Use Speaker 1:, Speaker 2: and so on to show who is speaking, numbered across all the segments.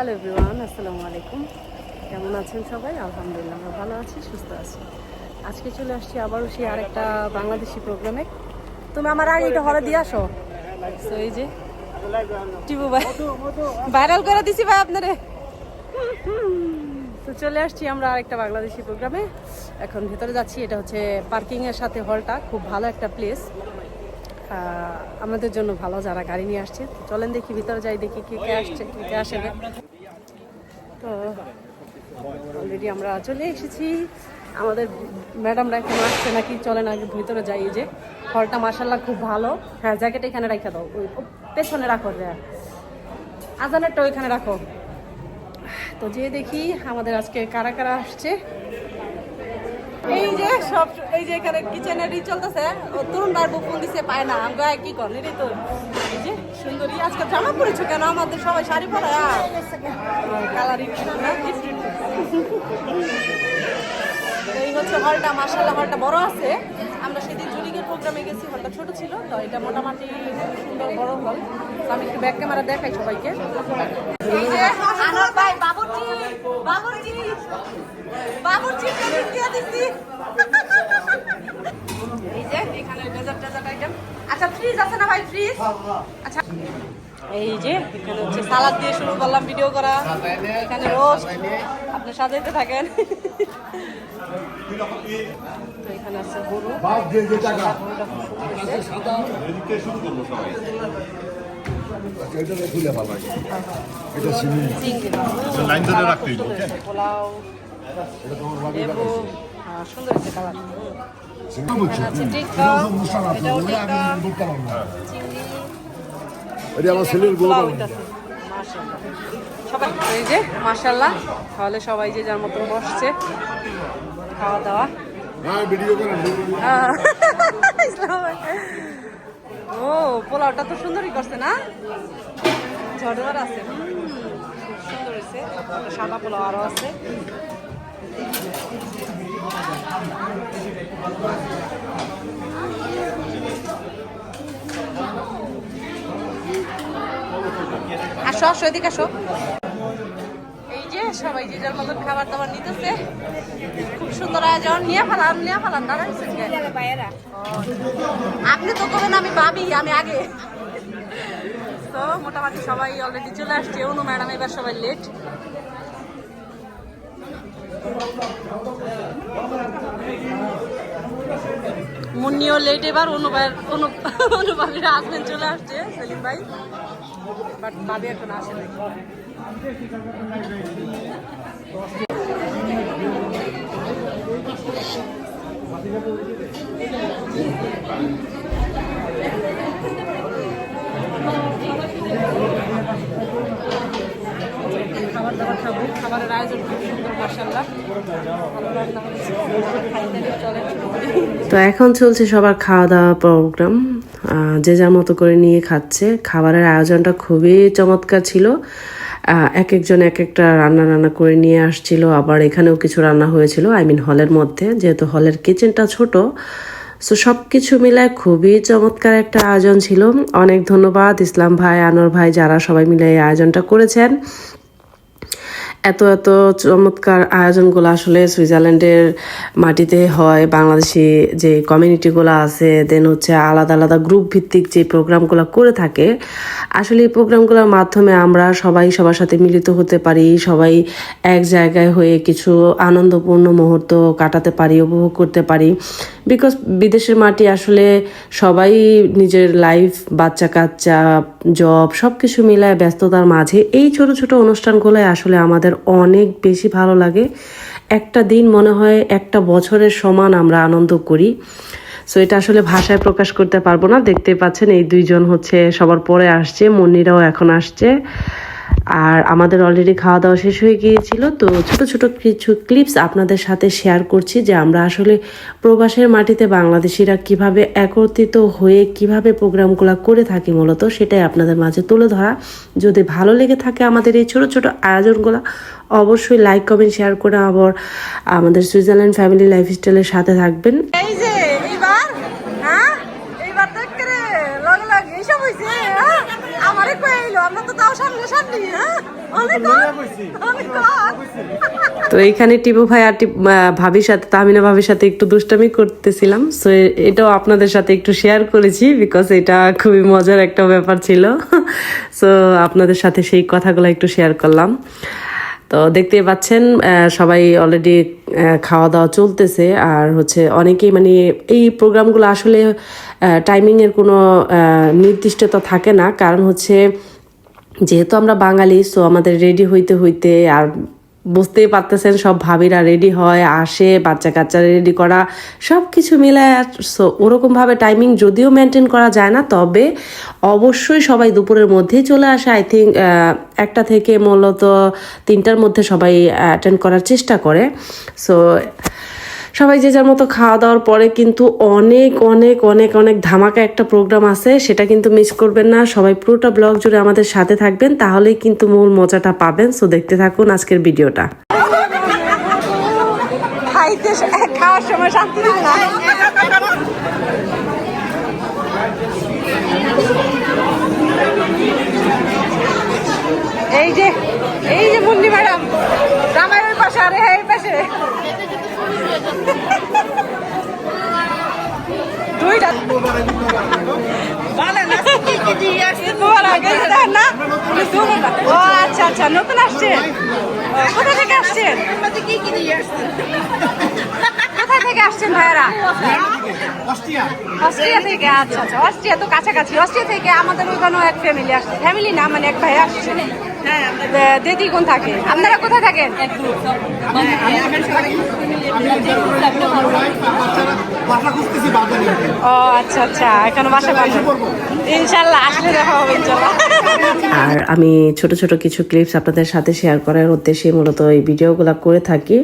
Speaker 1: Hello everyone আসসালামু আলাইকুম কেমন আছেন সবাই? আলহামদুলিল্লাহ, আমরা ভালো আছি, সুস্থ আছি। আজকে চলে আসছি আবারও সেই আরেকটা বাংলাদেশি প্রোগ্রামে। তুমি আমার আগে এটা হলে দিয়ে আসো। এই যে, টিপু ভাই। ভাইরাল করে দিছি ভাই আপনারে। তো চলে আসছি আমরা আরেকটা বাংলাদেশি প্রোগ্রামে। এখন ভেতরে যাচ্ছি, এটা হচ্ছে পার্কিংয়ের সাথে হলটা। খুব ভালো একটা প্লেস আমাদের জন্য ভালো যারা গাড়ি নিয়ে আসছে। চলেন দেখি, ভিতরে যাই দেখি কে কে আসছে, কে কে আসে তো অলরেডি আমরা চলে এসেছি। আমাদের ম্যাডামরা এখন আসছে নাকি? চলেন আগে ভিতরে যাই যে হলটা মার্শাল্লাহ খুব ভালো। হ্যাঁ জ্যাকেট এখানে রেখে দাও। ওই পেছনে রাখো, যে। আজানেরটা ওইখানে রাখো। তো যে দেখি আমাদের আজকে কারা কারা আসছে। এই যে সব, এই যে এখানে কিচেনের ই চলতেছে। তরুণ বার ফোন দিছে, পায় না। আমি গায়ে কি করেন রে তো সুন্দরী। আজকে জামা পরেছো কেন? আমাদের সবাই শাড়ি পরে। কালারিং এই হচ্ছে হলটা মার্শাল্লাহ হলটা বড় আছে। আমরা সেদিন জুলিগের প্রোগ্রামে গেছি হলটা ছোট ছিল তো এটা মোটামুটি সুন্দর বড় হল। তো আমি একটু ব্যাক ক্যামেরা দেখাই সবাইকে। এই যে ভাই বাবুর্চি বাবুর্চি বাবুর্চি এই যে এখানে ডেজার্ট ডেজার্ট আইটেম আচ্ছা ফ্রিজ আছে না ভাই ফ্রিজ আচ্ছা। এই যে এখানে হচ্ছে সালাদ দিয়ে শুরু করলাম ভিডিও করা। এখানে রোস্ট আপনি সাজাইতে থাকেন। এখানে আছে গরু।
Speaker 2: আচ্ছা,
Speaker 1: সুন্দর
Speaker 2: ওকে?
Speaker 1: হয়েছে, পোলাও সুন্দর হয়েছে কালার
Speaker 3: সিমেন্ট বলছি
Speaker 1: আছে টিক্কা,
Speaker 3: এটা তো অনুষ্ঠান আছে
Speaker 1: এটাও
Speaker 3: বলে আমি
Speaker 1: টিক্কা।
Speaker 3: বলতে পারলাম না
Speaker 1: চিংড়ি
Speaker 3: এটা আমার ছেলের বউ
Speaker 1: পোলাও
Speaker 3: বানায়।
Speaker 1: হইতাছে। মাশাআল্লাহ। সবাই এই যে তাহলে সবাই যে যার মতন বসছে খাওয়া দাওয়া। ও পোলাওটা তো সুন্দরই করছে না ঝড়ঝড় আছে সুন্দর হয়েছে সাদা পোলাও আরও আছে আসো আসো এদিকে আসো। এই যে সবাই যে যার মতন খাবার দাবার নিতেছে খুব সুন্দর আয়োজন। নিয়ে ফেলান নিয়ে ফেলান দাঁড়াইছেন আপনি তো করবেন আমি ভাবি আমি আগে। তো মোটামুটি সবাই অলরেডি চলে আসছে। অনু ম্যাডাম এবার সবাই লেট মুন্নিও লেট এবার অনু ভাইয়ের অনু হাজবেন্ড চলে আসছে, সেলিম ভাই। বাট ভাবি এখন আসে খাবার দাবার খাব। খাবারের আয়োজন খুব সুন্দর করি
Speaker 4: তো এখন চলছে সবার খাওয়া দাওয়া প্রোগ্রাম যে যার মতো করে নিয়ে খাচ্ছে। খাবারের আয়োজনটা খুবই চমৎকার ছিল। এক একজন এক একটা রান্না রান্না করে নিয়ে আসছিল। আবার এখানেও কিছু রান্না হয়েছিল, আই মিন হলের মধ্যে। যেহেতু হলের কিচেনটা ছোট, সো সব কিছু মিলায় খুবই চমৎকার একটা আয়োজন ছিল। অনেক ধন্যবাদ ইসলাম ভাই, আনোয়ার ভাই, যারা সবাই মিলে এই আয়োজনটা করেছেন। এত এত চমৎকার আয়োজনগুলো আসলে সুইজারল্যান্ডের মাটিতে হয়, বাংলাদেশি যে কমিউনিটিগুলো আছে দেন হচ্ছে আলাদা আলাদা গ্রুপ ভিত্তিক যে প্রোগ্রামগুলো করে থাকে, আসলে এই প্রোগ্রামগুলোর মাধ্যমে আমরা সবাই সবার সাথে মিলিত হতে পারি, সবাই এক জায়গায় হয়ে কিছু আনন্দপূর্ণ মুহূর্ত কাটাতে পারি, উপভোগ করতে পারি বিকজ বিদেশের মাটি আসলে সবাই নিজের লাইফ বাচ্চা কাচ্চা জব সব কিছু মিলায় ব্যস্ততার মাঝে এই ছোট ছোট অনুষ্ঠানগুলোই আসলে আমাদের অনেক বেশি ভালো লাগে। একটা দিন মনে হয় একটা বছরের সমান আমরা আনন্দ করি। সো এটা আসলে ভাষায় প্রকাশ করতে পারব না। দেখতে পাচ্ছেন এই দুইজন হচ্ছে সবার পরে আসছে, মন্নিরাও এখন আসছে। আর আমাদের অলরেডি খাওয়া দাওয়া শেষ হয়ে গিয়েছিল, তো ছোট ছোট কিছু ক্লিপস আপনাদের সাথে শেয়ার করছি যে আমরা আসলে প্রবাসের মাটিতে বাংলাদেশিরা কীভাবে একত্রিত হয়ে কীভাবে প্রোগ্রামগুলো করে থাকি মূলত, সেটাই আপনাদের মাঝে তুলে ধরা। যদি ভালো লেগে থাকে আমাদের এই ছোট ছোট আয়োজনগুলো, অবশ্যই লাইক কমেন্ট শেয়ার করে আবার আমাদের সুইজারল্যান্ড ফ্যামিলি লাইফস্টাইলের সাথে থাকবেন
Speaker 1: এই যে এইবার হ্যাঁ এইবার দেখ রে লগ লগ এইসব হইছে হ্যাঁ? আমারে কইলো আমরা তো অনেক হট।
Speaker 4: তো এইখানে টিপু ভাই আর ভাবির সাথে তামিনা ভাবির সাথে একটু দুষ্টামি করতেছিলাম। সো এটাও আপনাদের সাথে একটু শেয়ার করেছি বিকজ এটা খুবই মজার একটা ব্যাপার ছিল। সো আপনাদের সাথে সেই কথাগুলো একটু শেয়ার করলাম। তো দেখতেই পাচ্ছেন আহ, সবাই অলরেডি খাওয়া দাওয়া চলতেছে। আর হচ্ছে অনেকেই মানে এই প্রোগ্রামগুলো আসলে টাইমিংয়ের কোনো আহ, নির্দিষ্টতা থাকে না। কারণ হচ্ছে যেহেতু আমরা বাঙালি সো আমাদের রেডি হইতে হইতে আর বুঝতেই পারতেছেন, সব ভাবিরা রেডি হয়, আসে বাচ্চা কাচ্চারা রেডি করা সব কিছু মিলে সো ওরকমভাবে টাইমিং যদিও মেনটেন করা যায় না, তবে অবশ্যই সবাই দুপুরের মধ্যেই চলে আসে। আই থিঙ্ক একটা থেকে মূলত তিনটার মধ্যে সবাই অ্যাটেন্ড করার চেষ্টা করে। সো সবাই যে যার মতো খাওয়া দাওয়ার পরে কিন্তু অনেক অনেক অনেক অনেক ধামাকা একটা প্রোগ্রাম আছে, সেটা কিন্তু মিস করবেন না। সবাই পুরোটা ব্লগ জুড়ে আমাদের সাথে থাকবেন, তাহলেই কিন্তু মূল মজাটা পাবেন। সো দেখতে থাকুন আজকের ভিডিওটা
Speaker 1: এই যে এই যে মুন্নি ম্যাডাম, জামাইয়ের পাশে, আরে হ্যাঁ পাশে। দুইটা। দেন না? ও আচ্ছা আচ্ছা নতুন কোথা থেকে আসছেন? থেকে আসছেন অস্ট্রিয়া থেকে আচ্ছা আচ্ছা তো কাছাকাছি। অস্ট্রিয়া থেকে আমাদের ওইখানেও এক ফ্যামিলি আসছে। ফ্যামিলি না মানে এক ভাই আসছে। দিদি কোন থাকে? আপনারা কোথায় থাকেন? ও আচ্ছা আচ্ছা এখানে বাসা পাবেন ইনশাল্লাহ আসলে দেখা হবে ইনশাল্লাহ।
Speaker 4: আর আমি ছোট ছোট কিছু ক্লিপস আপনাদের সাথে শেয়ার করার উদ্দেশ্যে মূলত এই ভিডিওগুলো করে থাকি।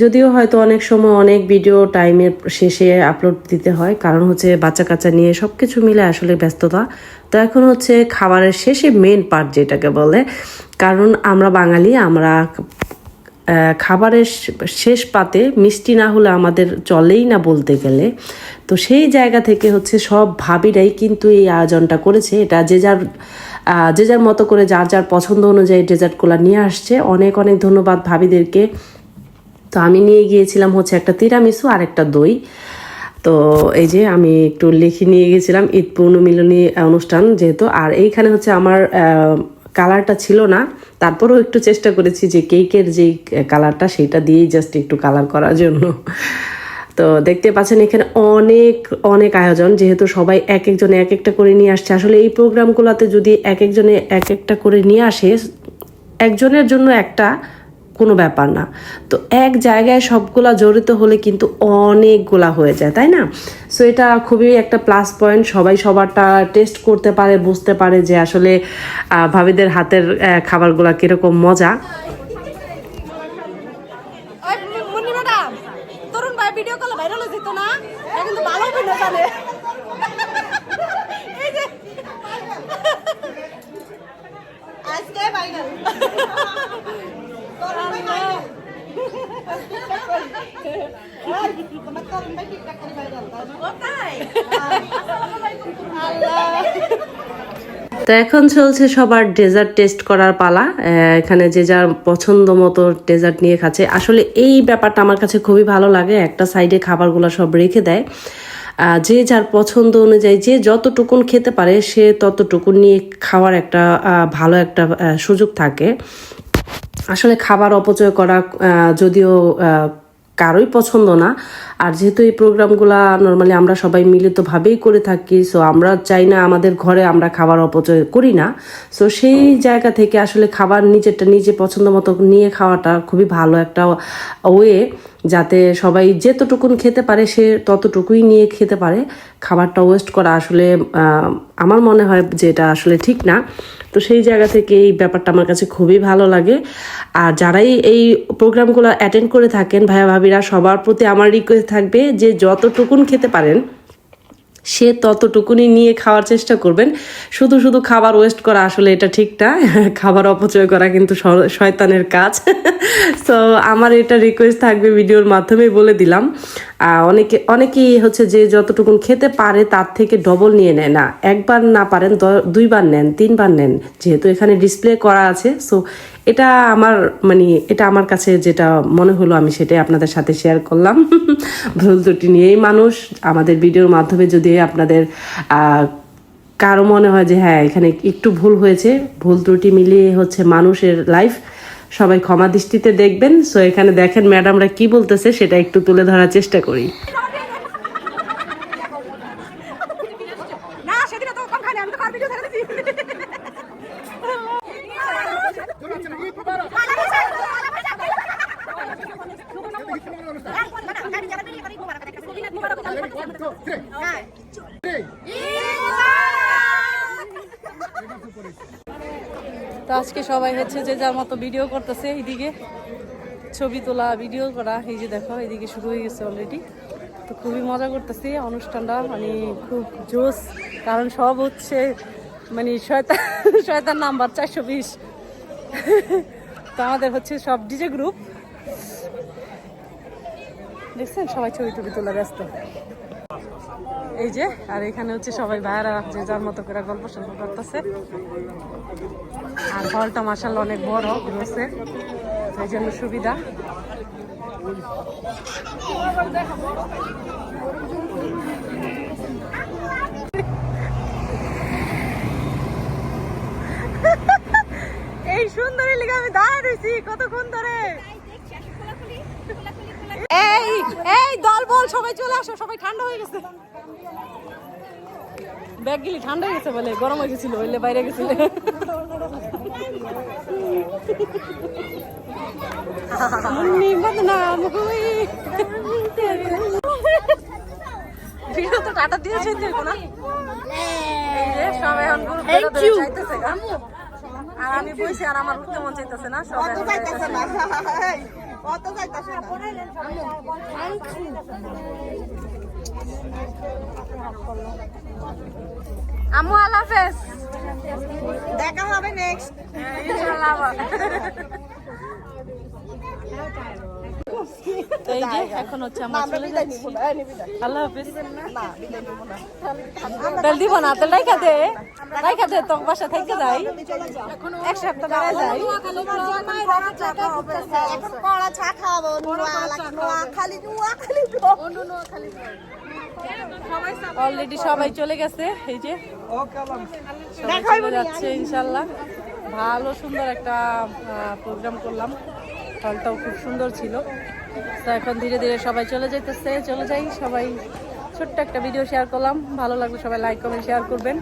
Speaker 4: যদিও হয়তো অনেক সময় অনেক ভিডিও টাইমের শেষে আপলোড দিতে হয় কারণ হচ্ছে বাচ্চা কাচ্চা নিয়ে সব কিছু মিলে আসলে ব্যস্ততা। তো এখন হচ্ছে খাবারের শেষে মেন পার্ট যেটাকে বলে, কারণ আমরা বাঙালি, আমরা খাবারের শেষ পাতে মিষ্টি না হলে আমাদের চলেই না বলতে গেলে। তো সেই জায়গা থেকে হচ্ছে সব ভাবিরাই কিন্তু এই আয়োজনটা করেছে। এটা যে যার যে যার মতো করে যার যার পছন্দ অনুযায়ী ডেজার্টগুলো নিয়ে আসছে। অনেক অনেক ধন্যবাদ ভাবিদেরকে। তো আমি নিয়ে গিয়েছিলাম হচ্ছে একটা তিরামিসু আর একটা দই। তো এই যে আমি একটু লিখে নিয়ে গেছিলাম ঈদ পূর্ণমিলনী অনুষ্ঠান যেহেতু, আর এইখানে হচ্ছে আমার কালারটা ছিল না। তারপরেও একটু চেষ্টা করেছি যে কেকের যেই কালারটা সেটা দিয়েই জাস্ট একটু কালার করার জন্য। তো দেখতে পাচ্ছেন এখানে অনেক অনেক আয়োজন। যেহেতু সবাই এক একজনে এক একটা করে নিয়ে আসছে। আসলে এই প্রোগ্রামগুলোতে যদি এক একজনে এক একটা করে নিয়ে আসে, একজনের জন্য একটা কোনো ব্যাপার না। তো এক জায়গায় সবগুলা জড়িত হলে কিন্তু অনেকগুলা হয়ে যায়, তাই না? সো এটা খুবই একটা প্লাস পয়েন্ট সবাই সবারটা টেস্ট করতে পারে, বুঝতে পারে যে আসলে ভাবিদের হাতের খাবারগুলা কীরকম মজা
Speaker 1: ওই মুন্নি ম্যাডাম তরুণ ভাই ভিডিও কলে ভাইরাল হয়ে যেত না ও কিন্তু ভালো অভিনয় জানে এই যে আজকে ভাইরাল তরুণ ভাই ভাইরাল তোমার তরুণ ভাই টিকটক করে ভাইরাল কোথায় আল্লাহ
Speaker 4: তো এখন চলছে সবার ডেজার্ট টেস্ট করার পালা। এখানে যে যার পছন্দ মতো ডেজার্ট নিয়ে খাচ্ছে। আসলে এই ব্যাপারটা আমার কাছে খুবই ভালো লাগে। একটা সাইডে খাবারগুলো সব রেখে দেয়। যে যার পছন্দ অনুযায়ী যে যতটুকুন খেতে পারে, সে ততটুকুন নিয়ে খাওয়ার একটা ভালো একটা সুযোগ থাকে। আসলে খাবার অপচয় করা যদিও কারোই পছন্দ না আর যেহেতু এই প্রোগ্রামগুলা নর্মালি আমরা সবাই মিলিতভাবেই করে থাকি সো আমরা চাই না আমাদের ঘরে আমরা খাবার অপচয় করি না। সো সেই জায়গা থেকে আসলে খাবার নিজেরটা নিজে পছন্দ মতো নিয়ে খাওয়াটা খুবই ভালো একটা ওয়ে, যাতে সবাই যেতটুকুন খেতে পারে সে ততটুকুই নিয়ে খেতে পারে। খাবারটা ওয়েস্ট করা আসলে আমার মনে হয় যে এটা আসলে ঠিক না। তো সেই জায়গা থেকে এই ব্যাপারটা আমার কাছে খুবই ভালো লাগে। আর যারাই এই প্রোগ্রামগুলো অ্যাটেন্ড করে থাকেন, ভাইয়া ভাবিরা, সবার প্রতি আমার রিকোয়েস্ট থাকবে যে যতটুকুন খেতে পারেন, সে ততটুকুনি নিয়ে খাওয়ার চেষ্টা করবেন। শুধু শুধু খাবার ওয়েস্ট করা আসলে এটা ঠিক না, খাবার অপচয় করা কিন্তু শয়তানের কাজ। সো আমার এটা রিকোয়েস্ট থাকবে ভিডিওর মাধ্যমে বলে দিলাম। অনেকে, অনেকেই হচ্ছে যে যতটুকুন খেতে পারে তার থেকে ডবল নিয়ে নেয় না। একবার না পারেন দুইবার নেন, তিনবার নেন। যেহেতু এখানে ডিসপ্লে করা আছে সো এটা আমার মানে এটা আমার কাছে যেটা মনে হলো, আমি সেটাই আপনাদের সাথে শেয়ার করলাম। ভুল ত্রুটি নিয়েই মানুষ। আমাদের ভিডিওর মাধ্যমে যদি আপনাদের কারও মনে হয় যে হ্যাঁ এখানে একটু ভুল হয়েছে, ভুল ত্রুটি মিলিয়ে হচ্ছে মানুষের লাইফ সবাই ক্ষমা দৃষ্টিতে দেখবেন। সো এখানে দেখেন ম্যাডামরা কি বলতেছে, সেটা একটু তুলে ধরার চেষ্টা করি
Speaker 1: না সেদিন তো কম খালি আমি তো কার ভিডিও ছেড়ে দিছি তো আজকে সবাই হচ্ছে যে যার মতো ভিডিও করতেছে এইদিকে। ছবি তোলা ভিডিও করা, এই যে দেখো, এইদিকে শুরু হয়ে গেছে অলরেডি তো খুবই মজা করতেছি অনুষ্ঠানটা মানে খুব জোস, কারণ সব হচ্ছে মানে শয়তান শয়তান নাম্বার চারশো বিশ। তো আমাদের হচ্ছে সব ডিজে গ্রুপ দেখছেন? সবাই ছবি টবি তোলা ব্যস্ত। এই যে, আর এখানে হচ্ছে সবাই ভাইয়ারা যে যার মতো করে গল্প সল্প করতেছে। আর হলটা মার্শাল অনেক বড় রয়েছে, এই জন্য সুবিধা। এই সুন্দরী লিগে আমি দাঁড়ায় রয়েছি কতক্ষণ ধরে? এই এই দল বল সবাই চলে আসো সবাই ঠান্ডা হয়ে গেছে। ব্যাগ গিলি ঠান্ডা হয়ে গেছে বলে গরম হয়ে গেছিল বললে বাইরে গেছিল। মুন্নি বদনাম হুই ভিডিও তো টাটা দিয়েছে দেখো না এই যে সবাই এখন গ্রুপ ধরে যাইতেছে আর আমি বসে আর আমার উঠতে মন চাইতেছে না। সবাই এখন যাইতেছে। আম্মু আল্লাহ হাফেজ
Speaker 2: দেখা হবে নেক্সট
Speaker 1: ইনশাআল্লাহ আবার। তো এই যে এখন হচ্ছে আমরা চলে যাচ্ছি। আল্লাহ হাফেজ। তেল দিব না তেল রাইখা দে রাইখা দে তোর বাসা থেকে যাই। এক সপ্তাহ বেড়ে যাই।
Speaker 2: এখন কড়া চা খাওয়াবো নোয়া খালি খালি
Speaker 1: অলরেডি সবাই চলে গেছে এই যে। সবাই চলে যাচ্ছে ইনশাল্লাহ ভালো সুন্দর একটা প্রোগ্রাম করলাম। হলটাও খুব সুন্দর ছিল। তো এখন ধীরে ধীরে সবাই চলে যেতেছে চলে যাই সবাই। ছোট্ট একটা ভিডিও শেয়ার করলাম। ভালো লাগলে সবাই লাইক কমেন্ট শেয়ার করবেন।